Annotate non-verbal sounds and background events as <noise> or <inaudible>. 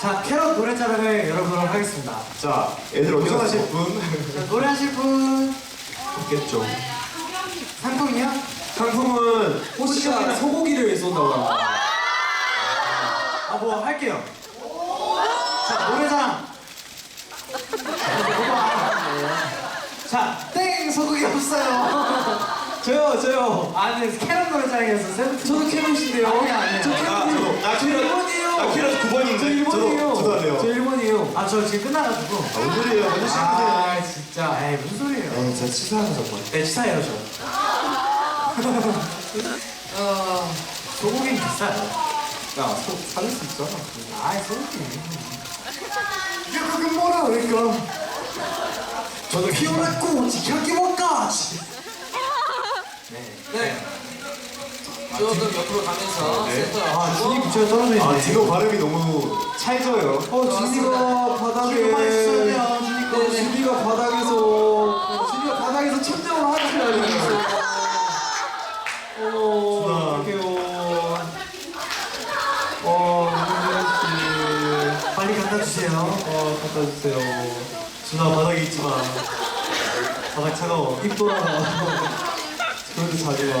자, 캐럿 노래 자랑을 열어보도록 하겠습니다. 자, 애들 어디 갔어? 분 자, 노래하실 분 없겠죠. 상품이요? 상품은 호시가 소고기를 쏜다고 합니다. 아, 뭐 할게요. 자, 노래자랑. 자, 땡! 소고기 없어요. 저요, 저요. 아, 네, 캐럿 노래자랑이었어. 저도 캐럿인데요. 아니, 아니. 저. 캐럿이요. 나저 캐럿- 저 일본이에요. 저도, 저도 할래요. 저 일본이에요. 아, 저 지금 끝나가지고. 아, 뭔 소리예요? 먼저 시작하세요. 아, 진짜. 에이, 무슨 소리예요. 에이, 진짜 치사하는 저건. 네, 치사해요, 저. <laughs> 어, 소고기는 비싸요. 야, 소, 살릴 수 있잖아. 아이, 소고기. 이게 그게 뭐라 그러니까. 저도 피어났고, 지켜기 못가지. 네. 네. 조금 옆으로 가면서 네. 센터 아, 준이 붙여 떨어져 있네. 아, 디노 발음이 너무 찰져요. 어, 준이가 바닥에. 준이가 있어요, 준이가. 어, 준이가 바닥에서. 준이가 바닥에서 천장으로 하늘을 어, 준아. 어떡해요. 어, 민준 씨. 빨리 갖다 주세요. 어, 갖다 주세요. 준아, 바닥에 있지 마. 바닥 차가워. 입 돌아가. 그래도 자지 마.